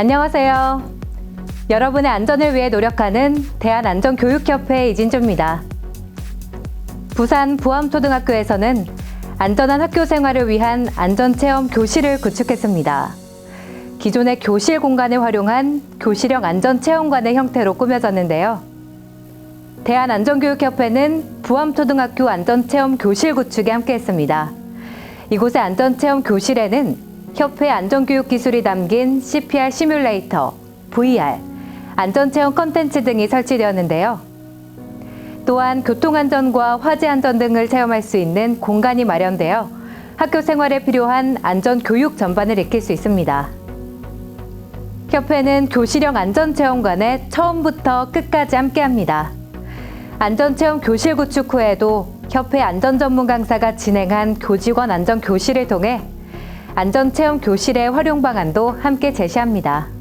안녕하세요. 여러분의 안전을 위해 노력하는 대한안전교육협회 이진주입니다. 부산 부암초등학교에서는 안전한 학교 생활을 위한 안전체험 교실을 구축했습니다. 기존의 교실 공간을 활용한 교실형 안전체험관의 형태로 꾸며졌는데요. 대한안전교육협회는 부암초등학교 안전체험 교실 구축에 함께했습니다. 이곳의 안전체험 교실에는 협회 안전교육 기술이 담긴 CPR 시뮬레이터, VR, 안전체험 컨텐츠 등이 설치되었는데요. 또한 교통안전과 화재안전 등을 체험할 수 있는 공간이 마련되어 학교 생활에 필요한 안전교육 전반을 익힐 수 있습니다. 협회는 교실형 안전체험관에 처음부터 끝까지 함께합니다. 안전체험 교실 구축 후에도 협회 안전전문 강사가 진행한 교직원 안전교실을 통해 안전체험 교실의 활용 방안도 함께 제시합니다.